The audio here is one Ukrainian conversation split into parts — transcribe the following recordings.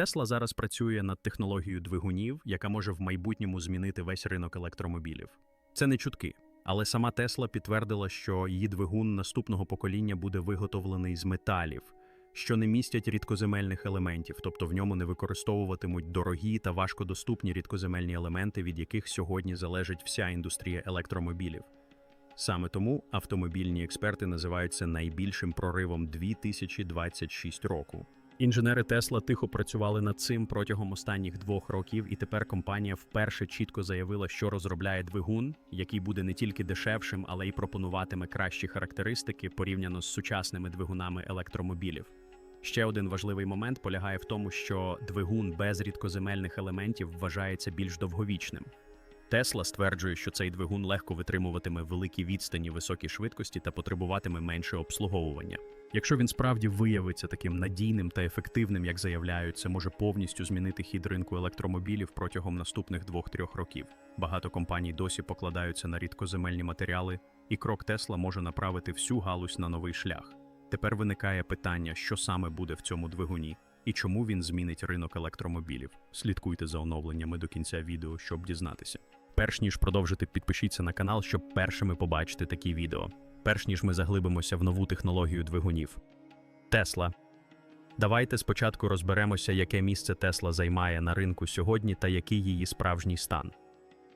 Тесла зараз працює над технологією двигунів, яка може в майбутньому змінити весь ринок електромобілів. Це не чутки, але сама Тесла підтвердила, що її двигун наступного покоління буде виготовлений з металів, що не містять рідкоземельних елементів, тобто в ньому не використовуватимуть дорогі та важкодоступні рідкоземельні елементи, від яких сьогодні залежить вся індустрія електромобілів. Саме тому автомобільні експерти називають це найбільшим проривом 2026 року. Інженери Тесла тихо працювали над цим протягом останніх двох років, і тепер компанія вперше чітко заявила, що розробляє двигун, який буде не тільки дешевшим, але й пропонуватиме кращі характеристики порівняно з сучасними двигунами електромобілів. Ще один важливий момент полягає в тому, що двигун без рідкоземельних елементів вважається більш довговічним. Тесла стверджує, що цей двигун легко витримуватиме великі відстані високі швидкості та потребуватиме менше обслуговування. Якщо він справді виявиться таким надійним та ефективним, як заявляють, це може повністю змінити хід ринку електромобілів протягом наступних двох-трьох років. Багато компаній досі покладаються на рідкоземельні матеріали, і крок Тесла може направити всю галузь на новий шлях. Тепер виникає питання, що саме буде в цьому двигуні і чому він змінить ринок електромобілів. Слідкуйте за оновленнями до кінця відео, щоб дізнатися. Перш ніж продовжити, підпишіться на канал, щоб першими побачити такі відео. Перш ніж ми заглибимося в нову технологію двигунів. Тесла. Давайте спочатку розберемося, яке місце Тесла займає на ринку сьогодні та який її справжній стан.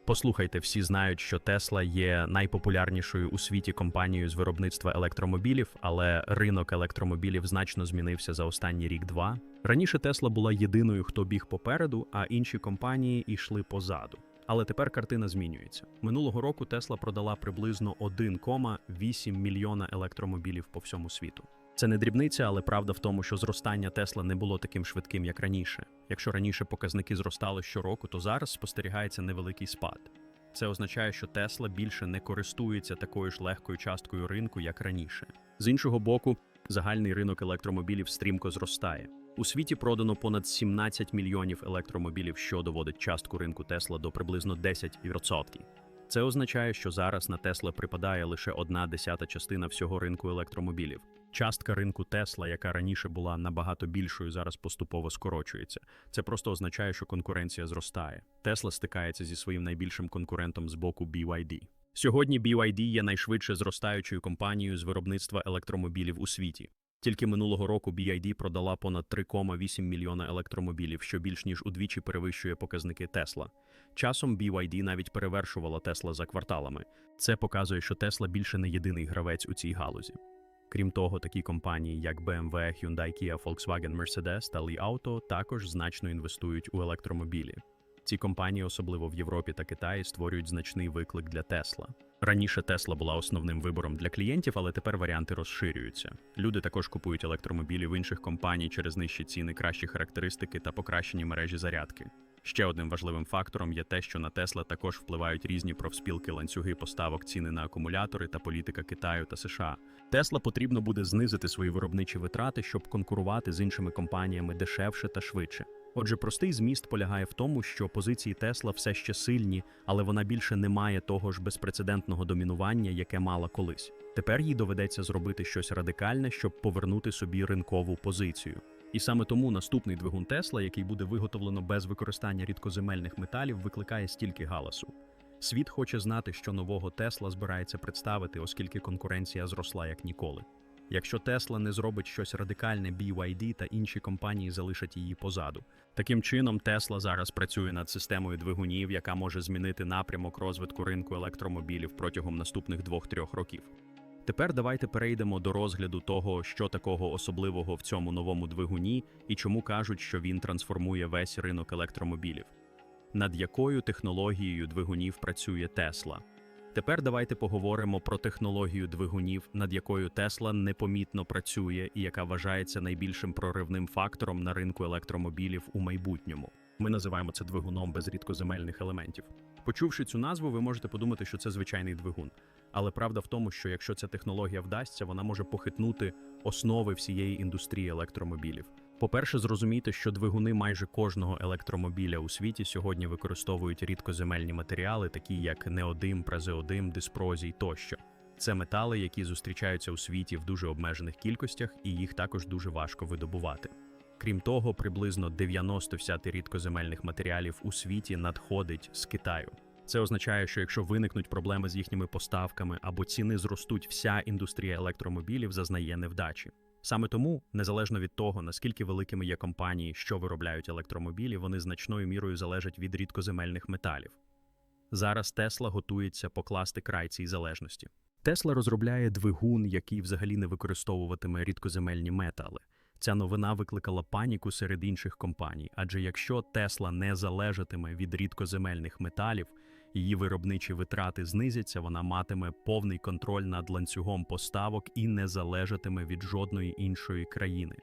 Послухайте, всі знають, що Тесла є найпопулярнішою у світі компанією з виробництва електромобілів, але ринок електромобілів значно змінився за останній рік-два. Раніше Тесла була єдиною, хто біг попереду, а інші компанії йшли позаду. Але тепер картина змінюється. Минулого року Тесла продала приблизно 1,8 мільйона електромобілів по всьому світу. Це не дрібниця, але правда в тому, що зростання Тесла не було таким швидким, як раніше. Якщо раніше показники зростали щороку, то зараз спостерігається невеликий спад. Це означає, що Тесла більше не користується такою ж легкою часткою ринку, як раніше. З іншого боку, загальний ринок електромобілів стрімко зростає. У світі продано понад 17 мільйонів електромобілів, що доводить частку ринку Тесла до приблизно 10%. Це означає, що зараз на Тесла припадає лише одна десята частина всього ринку електромобілів. Частка ринку Тесла, яка раніше була набагато більшою, зараз поступово скорочується. Це просто означає, що конкуренція зростає. Тесла стикається зі своїм найбільшим конкурентом з боку BYD. Сьогодні BYD є найшвидше зростаючою компанією з виробництва електромобілів у світі. Тільки минулого року BYD продала понад 3,8 мільйона електромобілів, що більш ніж удвічі перевищує показники Тесла. Часом BYD навіть перевершувала Тесла за кварталами. Це показує, що Тесла більше не єдиний гравець у цій галузі. Крім того, такі компанії, як BMW, Hyundai, Kia, Volkswagen, Mercedes та Li Auto також значно інвестують у електромобілі. Ці компанії, особливо в Європі та Китаї, створюють значний виклик для Тесла. Раніше Тесла була основним вибором для клієнтів, але тепер варіанти розширюються. Люди також купують електромобілі в інших компаній через нижчі ціни, кращі характеристики та покращені мережі зарядки. Ще одним важливим фактором є те, що на Тесла також впливають різні профспілки, ланцюги поставок, ціни на акумулятори та політика Китаю та США. Тесла потрібно буде знизити свої виробничі витрати, щоб конкурувати з іншими компаніями дешевше та швидше. Отже, простий зміст полягає в тому, що позиції Тесла все ще сильні, але вона більше не має того ж безпрецедентного домінування, яке мала колись. Тепер їй доведеться зробити щось радикальне, щоб повернути собі ринкову позицію. І саме тому наступний двигун Тесла, який буде виготовлено без використання рідкоземельних металів, викликає стільки галасу. Світ хоче знати, що нового Тесла збирається представити, оскільки конкуренція зросла як ніколи. Якщо Тесла не зробить щось радикальне, BYD та інші компанії залишать її позаду. Таким чином, Тесла зараз працює над системою двигунів, яка може змінити напрямок розвитку ринку електромобілів протягом наступних двох-трьох років. Тепер давайте перейдемо до розгляду того, що такого особливого в цьому новому двигуні і чому кажуть, що він трансформує весь ринок електромобілів. Над якою технологією двигунів працює Тесла? Тепер давайте поговоримо про технологію двигунів, над якою Тесла непомітно працює і яка вважається найбільшим проривним фактором на ринку електромобілів у майбутньому. Ми називаємо це двигуном без рідкоземельних елементів. Почувши цю назву, ви можете подумати, що це звичайний двигун. Але правда в тому, що якщо ця технологія вдасться, вона може похитнути основи всієї індустрії електромобілів. По-перше, зрозумійте, що двигуни майже кожного електромобіля у світі сьогодні використовують рідкоземельні матеріали, такі як неодим, празеодим, диспрозій тощо. Це метали, які зустрічаються у світі в дуже обмежених кількостях, і їх також дуже важко видобувати. Крім того, приблизно 90 всяти рідкоземельних матеріалів у світі надходить з Китаю. Це означає, що якщо виникнуть проблеми з їхніми поставками або ціни зростуть, вся індустрія електромобілів зазнає невдачі. Саме тому, незалежно від того, наскільки великими є компанії, що виробляють електромобілі, вони значною мірою залежать від рідкоземельних металів. Зараз Тесла готується покласти край цій залежності. Тесла розробляє двигун, який взагалі не використовуватиме рідкоземельні метали. Ця новина викликала паніку серед інших компаній, адже якщо Тесла не залежатиме від рідкоземельних металів, її виробничі витрати знизяться, вона матиме повний контроль над ланцюгом поставок і не залежатиме від жодної іншої країни.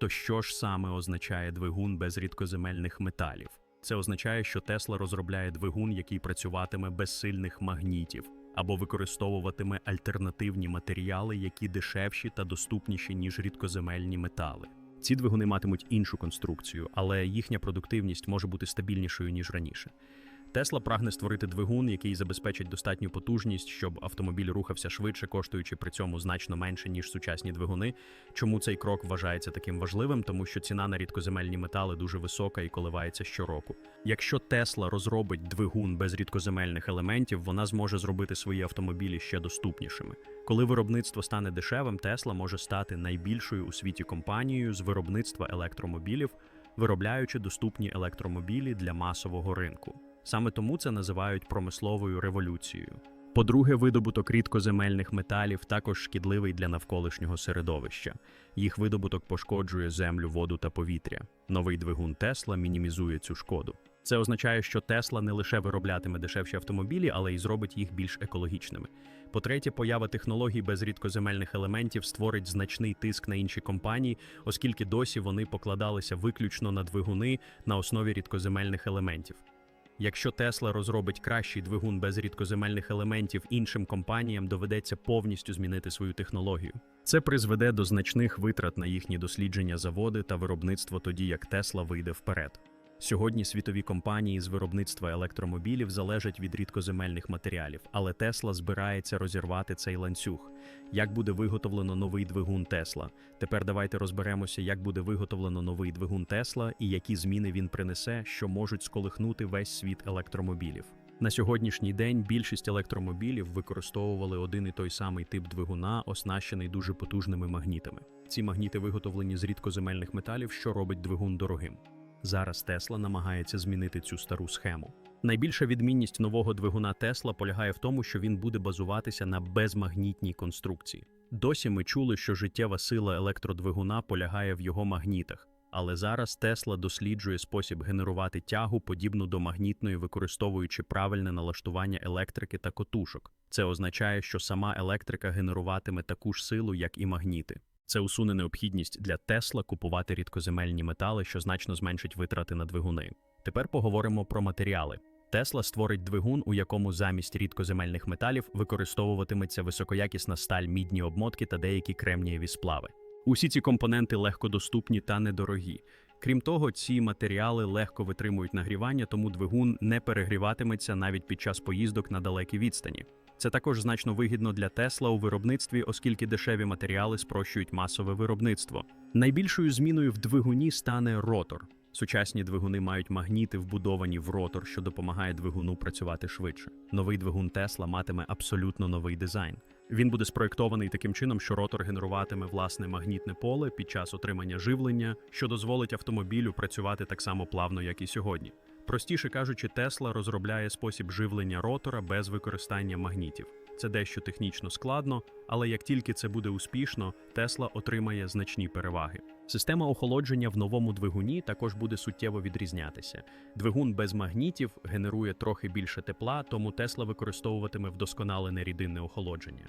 То що ж саме означає двигун без рідкоземельних металів? Це означає, що Тесла розробляє двигун, який працюватиме без сильних магнітів або використовуватиме альтернативні матеріали, які дешевші та доступніші, ніж рідкоземельні метали. Ці двигуни матимуть іншу конструкцію, але їхня продуктивність може бути стабільнішою ніж раніше. Тесла прагне створити двигун, який забезпечить достатню потужність, щоб автомобіль рухався швидше, коштуючи при цьому значно менше ніж сучасні двигуни. Чому цей крок вважається таким важливим? Тому що ціна на рідкоземельні метали дуже висока і коливається щороку. Якщо Тесла розробить двигун без рідкоземельних елементів, вона зможе зробити свої автомобілі ще доступнішими. Коли виробництво стане дешевим, Тесла може стати найбільшою у світі компанією з виробництва електромобілів, виробляючи доступні електромобілі для масового ринку. Саме тому це називають промисловою революцією. По-друге, видобуток рідкоземельних металів також шкідливий для навколишнього середовища. Їх видобуток пошкоджує землю, воду та повітря. Новий двигун Тесла мінімізує цю шкоду. Це означає, що Тесла не лише вироблятиме дешевші автомобілі, але й зробить їх більш екологічними. По-третє, поява технологій без рідкоземельних елементів створить значний тиск на інші компанії, оскільки досі вони покладалися виключно на двигуни на основі рідкоземельних елементів. Якщо Тесла розробить кращий двигун без рідкоземельних елементів, іншим компаніям доведеться повністю змінити свою технологію. Це призведе до значних витрат на їхні дослідження заводи та виробництво тоді, як Тесла вийде вперед. Сьогодні світові компанії з виробництва електромобілів залежать від рідкоземельних матеріалів, але Тесла збирається розірвати цей ланцюг. Як буде виготовлено новий двигун Тесла? Тепер давайте розберемося, як буде виготовлено новий двигун Тесла і які зміни він принесе, що можуть сколихнути весь світ електромобілів. На сьогоднішній день більшість електромобілів використовували один і той самий тип двигуна, оснащений дуже потужними магнітами. Ці магніти виготовлені з рідкоземельних металів, що робить двигун дорогим. Зараз Тесла намагається змінити цю стару схему. Найбільша відмінність нового двигуна Тесла полягає в тому, що він буде базуватися на безмагнітній конструкції. Досі ми чули, що життєва сила електродвигуна полягає в його магнітах, але зараз Тесла досліджує спосіб генерувати тягу, подібну до магнітної, використовуючи правильне налаштування електрики та котушок. Це означає, що сама електрика генеруватиме таку ж силу, як і магніти. Це усуне необхідність для Тесла купувати рідкоземельні метали, що значно зменшить витрати на двигуни. Тепер поговоримо про матеріали. Тесла створить двигун, у якому замість рідкоземельних металів використовуватиметься високоякісна сталь, мідні обмотки та деякі кремнієві сплави. Усі ці компоненти легкодоступні та недорогі. Крім того, ці матеріали легко витримують нагрівання, тому двигун не перегріватиметься навіть під час поїздок на далекі відстані. Це також значно вигідно для Тесла у виробництві, оскільки дешеві матеріали спрощують масове виробництво. Найбільшою зміною в двигуні стане ротор. Сучасні двигуни мають магніти, вбудовані в ротор, що допомагає двигуну працювати швидше. Новий двигун Тесла матиме абсолютно новий дизайн. Він буде спроєктований таким чином, що ротор генеруватиме власне магнітне поле під час отримання живлення, що дозволить автомобілю працювати так само плавно, як і сьогодні. Простіше кажучи, Тесла розробляє спосіб живлення ротора без використання магнітів. Це дещо технічно складно, але як тільки це буде успішно, Тесла отримає значні переваги. Система охолодження в новому двигуні також буде суттєво відрізнятися. Двигун без магнітів генерує трохи більше тепла, тому Тесла використовуватиме вдосконалене рідинне охолодження.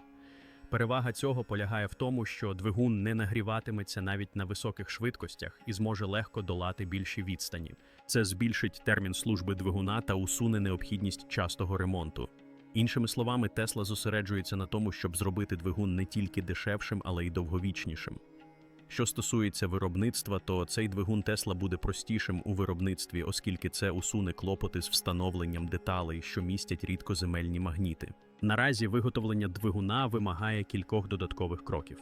Перевага цього полягає в тому, що двигун не нагріватиметься навіть на високих швидкостях і зможе легко долати більші відстані. Це збільшить термін служби двигуна та усуне необхідність частого ремонту. Іншими словами, Тесла зосереджується на тому, щоб зробити двигун не тільки дешевшим, але й довговічнішим. Що стосується виробництва, то цей двигун Тесла буде простішим у виробництві, оскільки це усуне клопоти з встановленням деталей, що містять рідкоземельні магніти. Наразі виготовлення двигуна вимагає кількох додаткових кроків.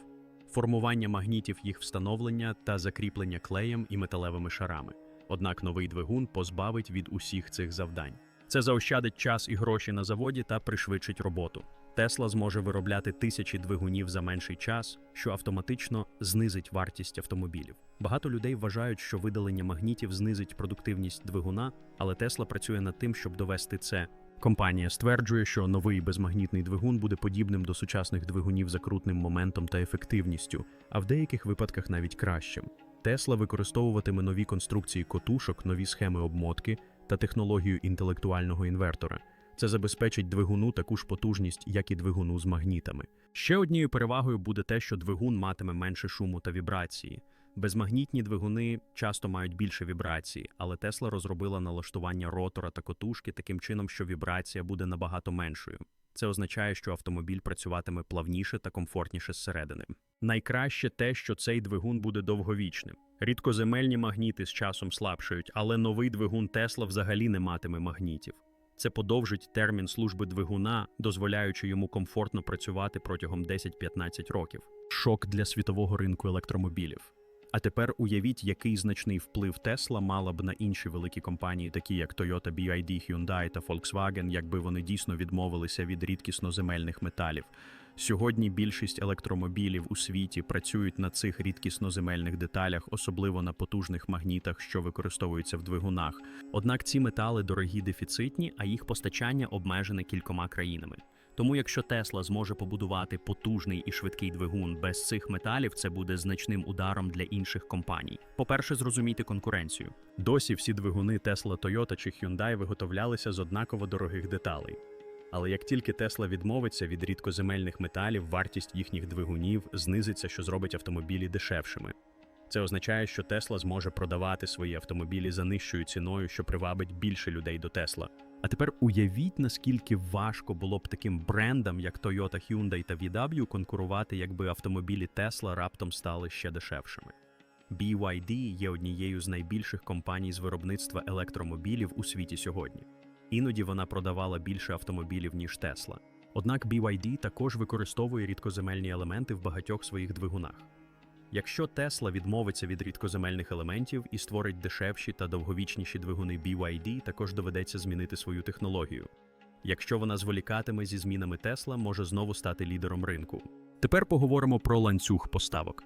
формування магнітів їх встановлення та закріплення клеєм і металевими шарами. Однак новий двигун позбавить від усіх цих завдань. Це заощадить час і гроші на заводі та пришвидшить роботу. Тесла зможе виробляти тисячі двигунів за менший час, що автоматично знизить вартість автомобілів. Багато людей вважають, що видалення магнітів знизить продуктивність двигуна, але Тесла працює над тим, щоб довести це. Компанія стверджує, що новий безмагнітний двигун буде подібним до сучасних двигунів за крутним моментом та ефективністю, а в деяких випадках навіть кращим. Тесла використовуватиме нові конструкції котушок, нові схеми обмотки та технологію інтелектуального інвертора. Це забезпечить двигуну таку ж потужність, як і двигуну з магнітами. Ще однією перевагою буде те, що двигун матиме менше шуму та вібрації. Безмагнітні двигуни часто мають більше вібрації, але Тесла розробила налаштування ротора та котушки таким чином, що вібрація буде набагато меншою. Це означає, що автомобіль працюватиме плавніше та комфортніше зсередини. Найкраще те, що цей двигун буде довговічним. Рідкоземельні магніти з часом слабшають, але новий двигун Тесла взагалі не матиме магнітів. Це подовжить термін служби двигуна, дозволяючи йому комфортно працювати протягом 10-15 років. Шок для світового ринку електромобілів. А тепер уявіть, який значний вплив Тесла мала б на інші великі компанії, такі як Toyota, BYD, Hyundai та Volkswagen, якби вони дійсно відмовилися від рідкісноземельних металів. Сьогодні більшість електромобілів у світі працюють на цих рідкісноземельних деталях, особливо на потужних магнітах, що використовуються в двигунах. Однак ці метали дорогі дефіцитні, а їх постачання обмежене кількома країнами. Тому, якщо Тесла зможе побудувати потужний і швидкий двигун без цих металів, це буде значним ударом для інших компаній. По-перше, зрозуміти конкуренцію. Досі всі двигуни Tesla, Toyota чи Hyundai виготовлялися з однаково дорогих деталей. Але як тільки Тесла відмовиться від рідкоземельних металів, вартість їхніх двигунів знизиться, що зробить автомобілі дешевшими. Це означає, що Тесла зможе продавати свої автомобілі за нижчою ціною, що привабить більше людей до Тесла. А тепер уявіть, наскільки важко було б таким брендам, як Toyota, Hyundai та VW, конкурувати, якби автомобілі Tesla раптом стали ще дешевшими. BYD є однією з найбільших компаній з виробництва електромобілів у світі сьогодні. Іноді вона продавала більше автомобілів, ніж Tesla. Однак BYD також використовує рідкоземельні елементи в багатьох своїх двигунах. Якщо Тесла відмовиться від рідкоземельних елементів і створить дешевші та довговічніші двигуни BYD, також доведеться змінити свою технологію. Якщо вона зволікатиме зі змінами Тесла, може знову стати лідером ринку. Тепер поговоримо про ланцюг поставок.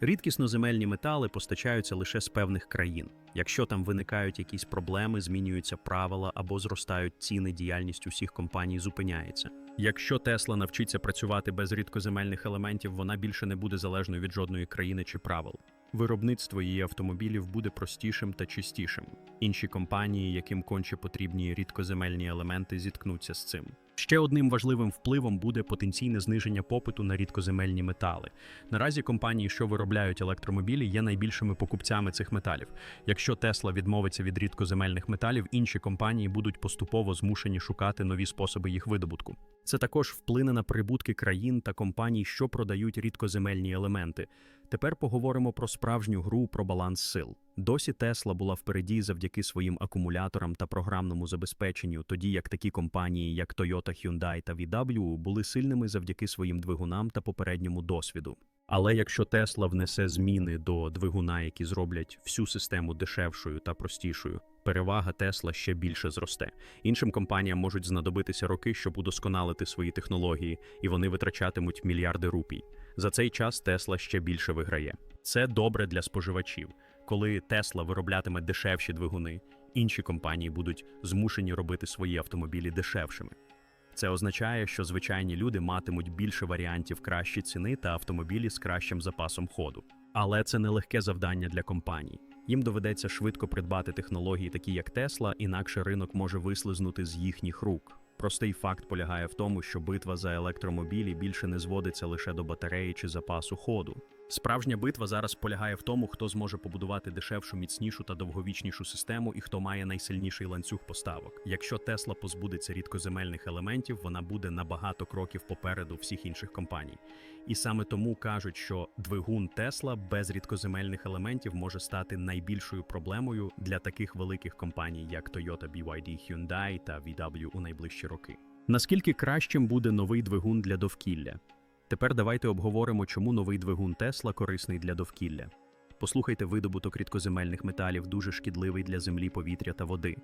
Рідкісноземельні метали постачаються лише з певних країн. Якщо там виникають якісь проблеми, змінюються правила або зростають ціни, діяльність усіх компаній зупиняється. Якщо Тесла навчиться працювати без рідкоземельних елементів, вона більше не буде залежною від жодної країни чи правил. Виробництво її автомобілів буде простішим та чистішим. Інші компанії, яким конче потрібні рідкоземельні елементи, зіткнуться з цим. Ще одним важливим впливом буде потенційне зниження попиту на рідкоземельні метали. Наразі компанії, що виробляють електромобілі, є найбільшими покупцями цих металів. Якщо Тесла відмовиться від рідкоземельних металів, інші компанії будуть поступово змушені шукати нові способи їх видобутку. Це також вплине на прибутки країн та компаній, що продають рідкоземельні елементи. Тепер поговоримо про справжню гру про баланс сил. Досі Тесла була впереді завдяки своїм акумуляторам та програмному забезпеченню, тоді як такі компанії, як Toyota, Hyundai та VW, були сильними завдяки своїм двигунам та попередньому досвіду. Але якщо Тесла внесе зміни до двигуна, які зроблять всю систему дешевшою та простішою, перевага Тесла ще більше зросте. Іншим компаніям можуть знадобитися роки, щоб удосконалити свої технології, і вони витрачатимуть мільярди рупій. За цей час Тесла ще більше виграє. Це добре для споживачів. Коли Тесла вироблятиме дешевші двигуни, інші компанії будуть змушені робити свої автомобілі дешевшими. Це означає, що звичайні люди матимуть більше варіантів кращі ціни та автомобілі з кращим запасом ходу. Але це нелегке завдання для компаній. Їм доведеться швидко придбати технології, такі як Тесла, інакше ринок може вислизнути з їхніх рук. Простий факт полягає в тому, що битва за електромобілі більше не зводиться лише до батареї чи запасу ходу. Справжня битва зараз полягає в тому, хто зможе побудувати дешевшу, міцнішу та довговічнішу систему і хто має найсильніший ланцюг поставок. Якщо Тесла позбудеться рідкоземельних елементів, вона буде на багато кроків попереду всіх інших компаній. І саме тому кажуть, що двигун Тесла без рідкоземельних елементів може стати найбільшою проблемою для таких великих компаній, як Toyota, BYD, Hyundai та VW у найближчі роки. Наскільки кращим буде новий двигун для довкілля? Тепер давайте обговоримо, чому новий двигун Тесла корисний для довкілля. Послухайте, видобуток рідкоземельних металів дуже шкідливий для землі, повітря та води.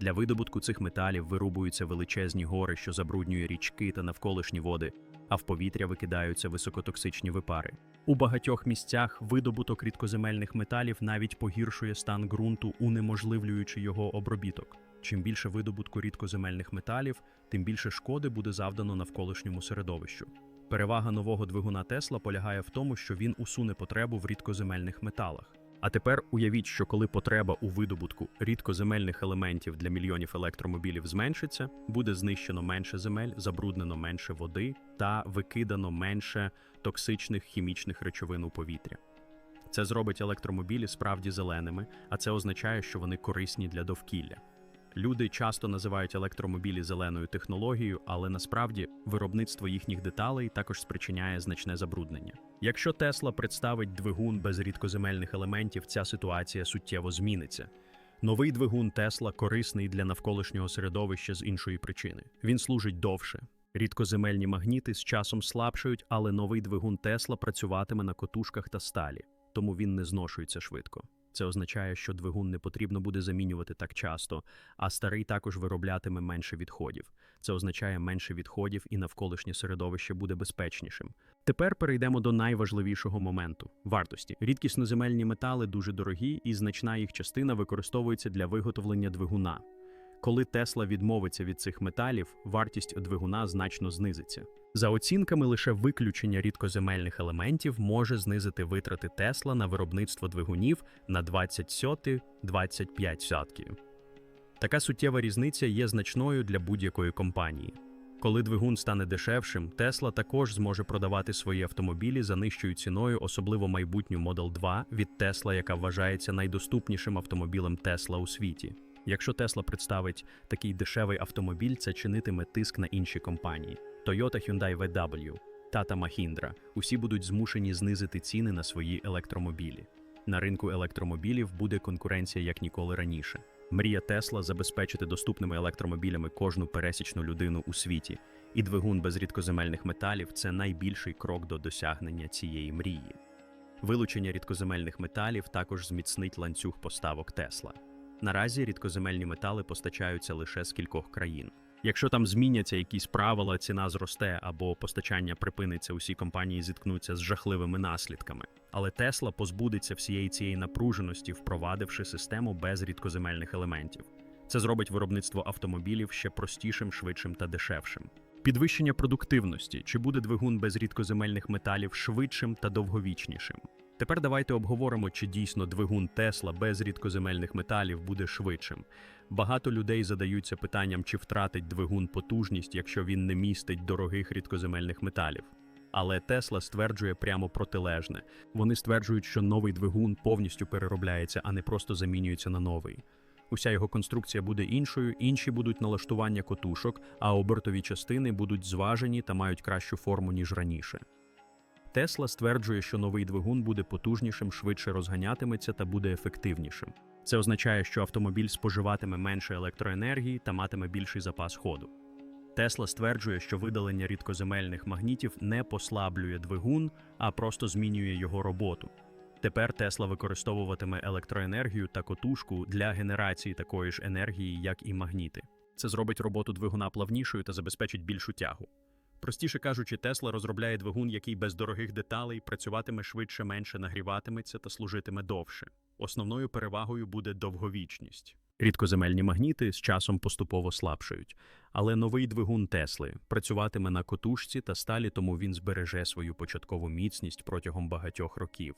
Для видобутку цих металів вирубуються величезні гори, що забруднює річки та навколишні води, а в повітря викидаються високотоксичні випари. У багатьох місцях видобуток рідкоземельних металів навіть погіршує стан ґрунту, унеможливлюючи його обробіток. Чим більше видобутку рідкоземельних металів, тим більше шкоди буде завдано навколишньому середовищу. Перевага нового двигуна Тесла полягає в тому, що він усуне потребу в рідкоземельних металах. А тепер уявіть, що коли потреба у видобутку рідкоземельних елементів для мільйонів електромобілів зменшиться, буде знищено менше земель, забруднено менше води та викидано менше токсичних хімічних речовин у повітря. Це зробить електромобілі справді зеленими, а це означає, що вони корисні для довкілля. Люди часто називають електромобілі зеленою технологією, але насправді виробництво їхніх деталей також спричиняє значне забруднення. Якщо Тесла представить двигун без рідкоземельних елементів, ця ситуація суттєво зміниться. Новий двигун Тесла корисний для навколишнього середовища з іншої причини. Він служить довше. Рідкоземельні магніти з часом слабшають, але новий двигун Тесла працюватиме на котушках та сталі, тому він не зношується швидко. Це означає, що двигун не потрібно буде замінювати так часто, а старий також вироблятиме менше відходів. Це означає менше відходів і навколишнє середовище буде безпечнішим. Тепер перейдемо до найважливішого моменту вартості. Рідкісноземельні метали дуже дорогі, і значна їх частина використовується для виготовлення двигуна. Коли Тесла відмовиться від цих металів, вартість двигуна значно знизиться. За оцінками, лише виключення рідкоземельних елементів може знизити витрати Тесла на виробництво двигунів на 20 сьоти 25 сятків. Така суттєва різниця є значною для будь-якої компанії. Коли двигун стане дешевшим, Тесла також зможе продавати свої автомобілі за нижчою ціною, особливо майбутню Model 2 від Тесла, яка вважається найдоступнішим автомобілем Тесла у світі. Якщо Тесла представить такий дешевий автомобіль, це чинитиме тиск на інші компанії. Toyota Hyundai VW, Tata Mahindra – усі будуть змушені знизити ціни на свої електромобілі. На ринку електромобілів буде конкуренція як ніколи раніше. Мрія Тесла забезпечити доступними електромобілями кожну пересічну людину у світі, і двигун без рідкоземельних металів це найбільший крок до досягнення цієї мрії. Вилучення рідкоземельних металів також зміцнить ланцюг поставок Тесла. Наразі рідкоземельні метали постачаються лише з кількох країн. Якщо там зміняться якісь правила, ціна зросте або постачання припиниться, усі компанії зіткнуться з жахливими наслідками. Але Тесла позбудеться всієї цієї напруженості, впровадивши систему без рідкоземельних елементів. Це зробить виробництво автомобілів ще простішим, швидшим та дешевшим. Підвищення продуктивності чи буде двигун без рідкоземельних металів швидшим та довговічнішим. Тепер давайте обговоримо, чи дійсно двигун Тесла без рідкоземельних металів буде швидшим. Багато людей задаються питанням, чи втратить двигун потужність, якщо він не містить дорогих рідкоземельних металів. Але Тесла стверджує прямо протилежне. Вони стверджують, що новий двигун повністю переробляється, а не просто замінюється на новий. Уся його конструкція буде іншою, інші будуть налаштування котушок, а обертові частини будуть зважені та мають кращу форму, ніж раніше. Тесла стверджує, що новий двигун буде потужнішим, швидше розганятиметься та буде ефективнішим. Це означає, що автомобіль споживатиме менше електроенергії та матиме більший запас ходу. Тесла стверджує, що видалення рідкоземельних магнітів не послаблює двигун, а просто змінює його роботу. Тепер Тесла використовуватиме електроенергію та котушку для генерації такої ж енергії, як і магніти. Це зробить роботу двигуна плавнішою та забезпечить більшу тягу. Простіше кажучи, Тесла розробляє двигун, який без дорогих деталей працюватиме швидше, менше нагріватиметься та служитиме довше. Основною перевагою буде довговічність. Рідкоземельні магніти з часом поступово слабшають, але новий двигун Тесли працюватиме на котушці та сталі, тому він збереже свою початкову міцність протягом багатьох років.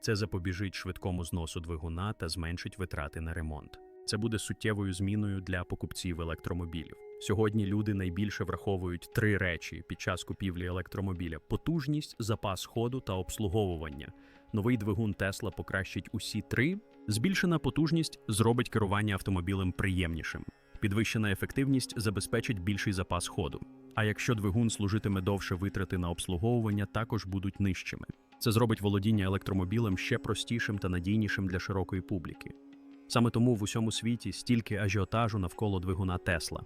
Це запобіжить швидкому зносу двигуна та зменшить витрати на ремонт. Це буде суттєвою зміною для покупців електромобілів. Сьогодні люди найбільше враховують три речі під час купівлі електромобіля: потужність, запас ходу та обслуговування. Новий двигун Тесла покращить усі три. Збільшена потужність зробить керування автомобілем приємнішим. Підвищена ефективність забезпечить більший запас ходу. А якщо двигун служитиме довше, витрати на обслуговування також будуть нижчими. Це зробить володіння електромобілем ще простішим та надійнішим для широкої публіки. Саме тому в усьому світі стільки ажіотажу навколо двигуна Тесла.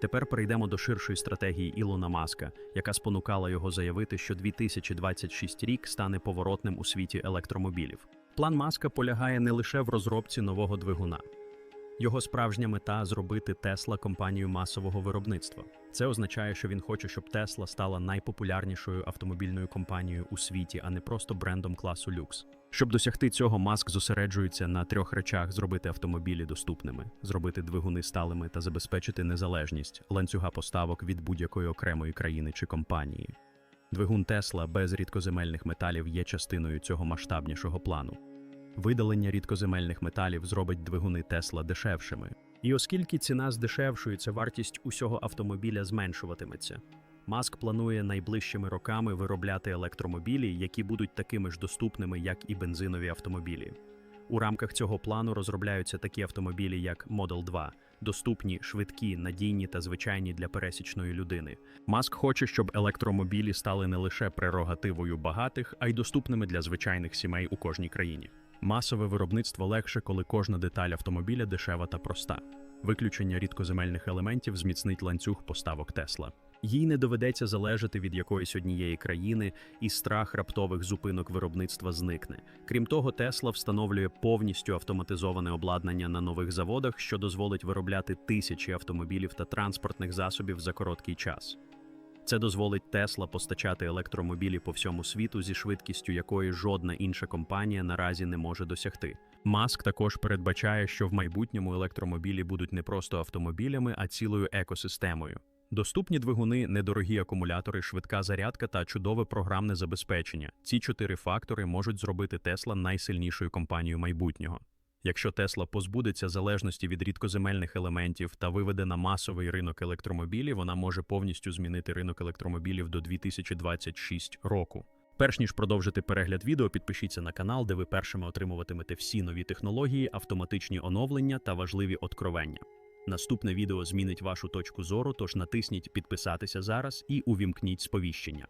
Тепер перейдемо до ширшої стратегії Ілона Маска, яка спонукала його заявити, що 2026 рік стане поворотним у світі електромобілів. План Маска полягає не лише в розробці нового двигуна. Його справжня мета зробити Тесла компанією масового виробництва. Це означає, що він хоче, щоб Тесла стала найпопулярнішою автомобільною компанією у світі, а не просто брендом класу люкс. Щоб досягти цього, Маск зосереджується на трьох речах: зробити автомобілі доступними, зробити двигуни сталими та забезпечити незалежність ланцюга поставок від будь-якої окремої країни чи компанії. Двигун Тесла без рідкоземельних металів є частиною цього масштабнішого плану. Видалення рідкоземельних металів зробить двигуни Тесла дешевшими. І оскільки ціна здешевшується, вартість усього автомобіля зменшуватиметься. Маск планує найближчими роками виробляти електромобілі, які будуть такими ж доступними, як і бензинові автомобілі. У рамках цього плану розробляються такі автомобілі, як Model 2, доступні, швидкі, надійні та звичайні для пересічної людини. Маск хоче, щоб електромобілі стали не лише прерогативою багатих, а й доступними для звичайних сімей у кожній країні. Масове виробництво легше, коли кожна деталь автомобіля дешева та проста. Виключення рідкоземельних елементів зміцнить ланцюг поставок Тесла. Їй не доведеться залежати від якоїсь однієї країни, і страх раптових зупинок виробництва зникне. Крім того, Тесла встановлює повністю автоматизоване обладнання на нових заводах, що дозволить виробляти тисячі автомобілів та транспортних засобів за короткий час. Це дозволить Тесла постачати електромобілі по всьому світу зі швидкістю, якої жодна інша компанія наразі не може досягти. Маск також передбачає, що в майбутньому електромобілі будуть не просто автомобілями, а цілою екосистемою. Доступні двигуни, недорогі акумулятори, швидка зарядка та чудове програмне забезпечення. Ці чотири фактори можуть зробити Тесла найсильнішою компанією майбутнього. Якщо Тесла позбудеться залежності від рідкоземельних елементів та виведе на масовий ринок електромобілів, вона може повністю змінити ринок електромобілів до 2026 року. Перш ніж продовжити перегляд відео, підпишіться на канал, де ви першими отримуватимете всі нові технології, автоматичні оновлення та важливі откровення. Наступне відео змінить вашу точку зору, тож натисніть підписатися зараз і увімкніть сповіщення.